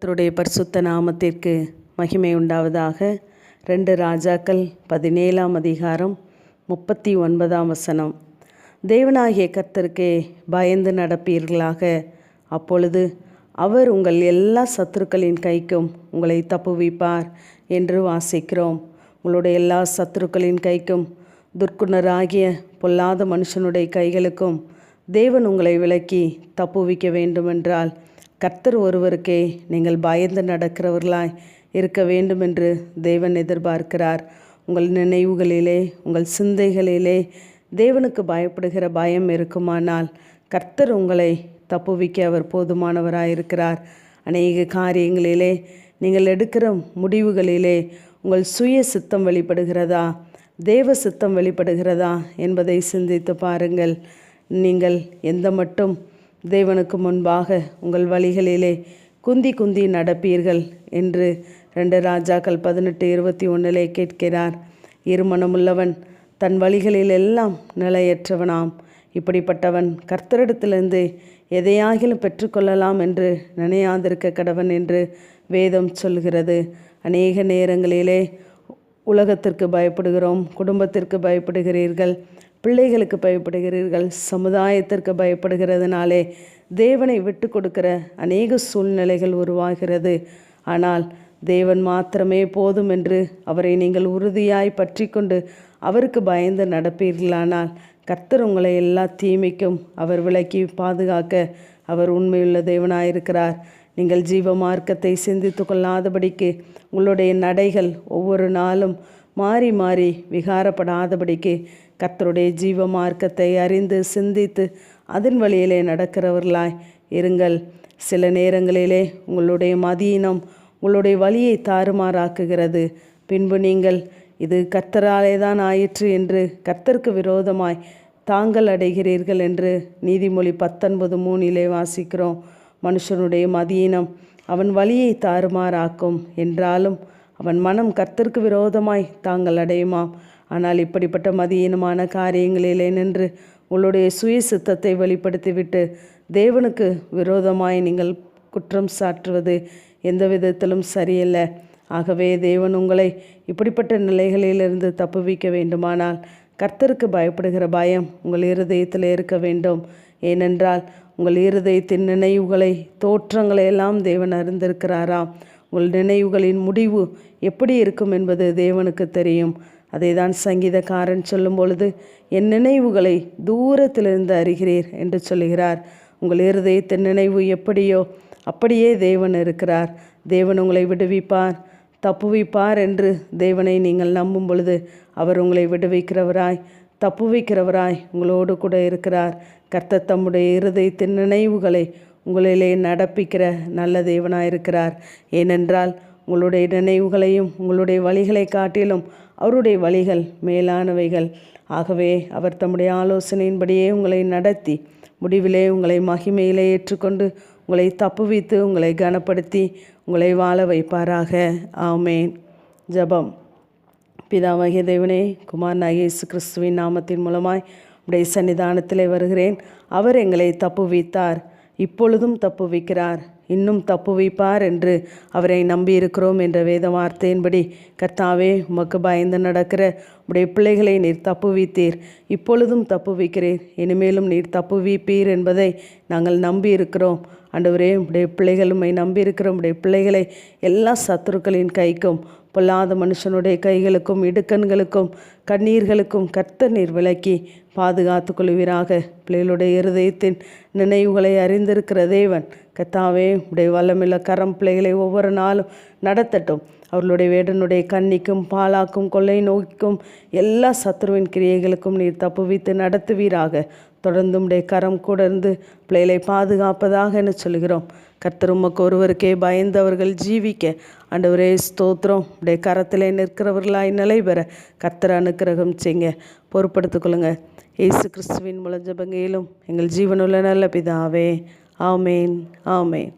கத்தருடைய பரிசுத்த நாமத்திற்கு மகிமை உண்டாவதாக. ரெண்டு ராஜாக்கள் பதினேழாம் அதிகாரம் முப்பத்தி ஒன்பதாம் வசனம். தேவனாகிய கர்த்தருக்கே பயந்து நடப்பீர்களாக. அப்பொழுது அவர் உங்கள் எல்லா சத்துருக்களின் கைக்கும் உங்களை தப்புவிப்பார் என்று வாசிக்கிறோம். உங்களுடைய எல்லா சத்துருக்களின் கைக்கும் துர்க்குணராகிய பொல்லாத மனுஷனுடைய கைகளுக்கும் தேவன் உங்களை விலக்கி தப்புவிக்க வேண்டுமென்றால் கர்த்தர் ஒருவருக்கே நீங்கள் பயந்து நடக்கிறவர்களாய் இருக்க வேண்டும் என்று தேவன் எதிர்பார்க்கிறார். உங்கள் நினைவுகளிலே உங்கள் சிந்தைகளிலே தேவனுக்கு பயப்படுகிற பயம் இருக்குமானால் கர்த்தர் உங்களை தப்புவிக்க அவர் போதுமானவராயிருக்கிறார் அநேக காரியங்களிலே நீங்கள் எடுக்கிற முடிவுகளிலே உங்கள் சுய சித்தம் வெளிப்படுகிறதா தேவ சித்தம் வெளிப்படுகிறதா என்பதை சிந்தித்து பாருங்கள். நீங்கள் எந்த மட்டும் தேவனுக்கு முன்பாக உங்கள் வழிகளிலே குந்தி குந்தி நடப்பீர்கள் என்று ரெண்டு ராஜாக்கள் பதினெட்டு இருபத்தி ஒன்றிலே கேட்கிறார். இருமணமுள்ளவன் தன் வழிகளில் எல்லாம் நிலையற்றவனாம். இப்படிப்பட்டவன் கர்த்தரிடத்திலிருந்து எதையாகிலும் பெற்றுக்கொள்ளலாம் என்று நினையாதிருக்க கடவன் என்று வேதம் சொல்கிறது. அநேக நேரங்களிலே உலகத்திற்கு பயப்படுகிறோம் குடும்பத்திற்கு பயப்படுகிறீர்கள். பிள்ளைகளுக்கு பயப்படுகிறீர்கள் சமுதாயத்திற்கு பயப்படுகிறதுனாலே தேவனை விட்டு கொடுக்கிற அநேக சூழ்நிலைகள் உருவாகிறது. ஆனால் தேவன் மாத்திரமே போதும் என்று அவரை நீங்கள் உறுதியாய் பற்றி கொண்டு அவருக்கு பயந்து நடப்பீர்களானால் கர்த்தர் உங்களை எல்லா தீமைக்கும் அவர் விலக்கி பாதுகாக்க அவர் உண்மையுள்ள தேவனாயிருக்கிறார். நீங்கள் ஜீவ மார்க்கத்தை சிந்தித்து கொள்ளாதபடிக்கு உங்களுடைய நடைகள் ஒவ்வொரு நாளும் மாறி மாறி விகாரப்படாதபடிக்கு கர்த்தருடைய ஜீவ மார்க்கத்தை அறிந்து சிந்தித்து அதன் வழியிலே நடக்கிறவர்களாய் இருங்கள். சில நேரங்களிலே உங்களுடைய மதியினம் உங்களுடைய வழியை தாறுமாறாக்குகிறது. பின்பு நீங்கள் இது கர்த்தராலே தான் ஆயிற்று என்று கர்த்தருக்கு விரோதமாய் தாங்கள் அடைகிறீர்கள் என்று நீதிமொழி பத்தொன்பது மூணிலே வாசிக்கிறோம். மனுஷனுடைய மதியினம் அவன் வழியை தாறுமாறாக்கும் என்றாலும் அவன் மனம் கர்த்தருக்கு விரோதமாய் தாங்கள் அடையுமாம். ஆனால் இப்படிப்பட்ட மதியீனமான காரியங்களிலே நின்று உங்களுடைய சுய சித்தத்தை வெளிப்படுத்திவிட்டு தேவனுக்கு விரோதமாய் நீங்கள் குற்றம் சாற்றுவது எந்த விதத்திலும் சரியல்ல. ஆகவே தேவன் உங்களை இப்படிப்பட்ட நிலைகளிலிருந்து தப்புவிக்க வேண்டுமானால் கர்த்தருக்கு பயப்படுகிற பயம் உங்கள் இருதயத்தில் இருக்க வேண்டும். ஏனென்றால் உங்கள் இருதயத்தின் நினைவுகளை தோற்றங்களை எல்லாம் தேவன் அறிந்திருக்கிறாராம். உங்கள் நினைவுகளின் முடிவு எப்படி இருக்கும் என்பது தேவனுக்கு தெரியும். அதை தான் சங்கீதக்காரன் சொல்லும் பொழுது என் நினைவுகளை தூரத்திலிருந்து அறிகிறீர் என்று சொல்லுகிறார். உங்கள் இருதயத்தின் நினைவு எப்படியோ அப்படியே தேவன் இருக்கிறார். தேவன் உங்களை விடுவிப்பார். தப்புவிப்பார் என்று தேவனை நீங்கள் நம்பும் பொழுது அவர் உங்களை விடுவிக்கிறவராய் தப்புவிக்கிறவராய் உங்களோடு கூட இருக்கிறார். கர்த்த தம்முடைய இருதயத்தின் நினைவுகளை உங்களிலே நடப்பிக்கிற நல்ல தேவனாயிருக்கிறார். ஏனென்றால் உங்களுடைய நினைவுகளையும் உங்களுடைய வழிகளை காட்டிலும் அவருடைய வழிகள் மேலானவைகள். ஆகவே அவர் தம்முடைய ஆலோசனையின்படியே உங்களை நடத்தி முடிவிலே உங்களை மகிமையிலே ஏற்றுக்கொண்டு உங்களை தப்புவித்து உங்களை கனப்படுத்தி உங்களை வாழ வைப்பாராக. ஆமேன். ஜபம். பிதாவாகிய தேவனே குமார் நாகேசு கிறிஸ்துவின் நாமத்தின் மூலமாய் உடைய சன்னிதானத்திலே வருகிறேன். அவர் எங்களை தப்புவித்தார். இப்பொழுதும் தப்புவிக்கிறார் இன்னும் தப்பு வைப்பார் என்று அவரை நம்பியிருக்கிறோம் என்ற வேத வார்த்தையின்படி கர்த்தாவே உமக்கு பயந்து நடக்கிற உடைய பிள்ளைகளை நீர் தப்பு வைத்தீர். இப்பொழுதும் தப்பு வைக்கிறீர். இனிமேலும் நீர் தப்பு வைப்பீர் என்பதை நாங்கள் நம்பியிருக்கிறோம். ஆண்டவரே உடைய பிள்ளைகள் உண்மை நம்பியிருக்கிற உடைய பிள்ளைகளை எல்லா சத்துருக்களின் கைக்கும் பொல்லாத மனுஷனுடைய கைகளுக்கும் இடுக்கண்களுக்கும் கண்ணீர்களுக்கும் கர்த்த நீர் விளக்கி பாதுகாத்து கொள்வீராக பிள்ளைகளுடைய இருதயத்தின் நினைவுகளை அறிந்திருக்கிற தேவன் கத்தாவே உடைய வல்லமில்ல கரம் பிள்ளைகளை ஒவ்வொரு நாளும் நடத்தட்டும். அவர்களுடைய வேடனுடைய கண்ணிக்கும் பாலாக்கும் கொள்ளை நோய்க்கும் எல்லா சத்ருவின் கிரியைகளுக்கும் நீர் தப்புவித்து நடத்துவீராக. தொடர்ந்து உடைய கரம் கூட இருந்து பிள்ளைகளை பாதுகாப்பதாக என சொல்கிறோம் கர்த்தர் உமக்கு ஒருவருக்கே பயந்தவர்கள் ஜீவிக்க ஆண்டவரே ஸ்தோத்திரம். உடைய கரத்தில் நிற்கிறவர்களாய் நிலை பெற கர்த்தர் அனுக்கிரகம் செய்ங்க பொறுப்படுத்திக்கொள்ளுங்க ஏசு கிறிஸ்துவின் முழஞ்சபங்கையிலும் எங்கள் ஜீவனுள்ள நல்ல பிதாவே. ஆமேன். ஆமேன்.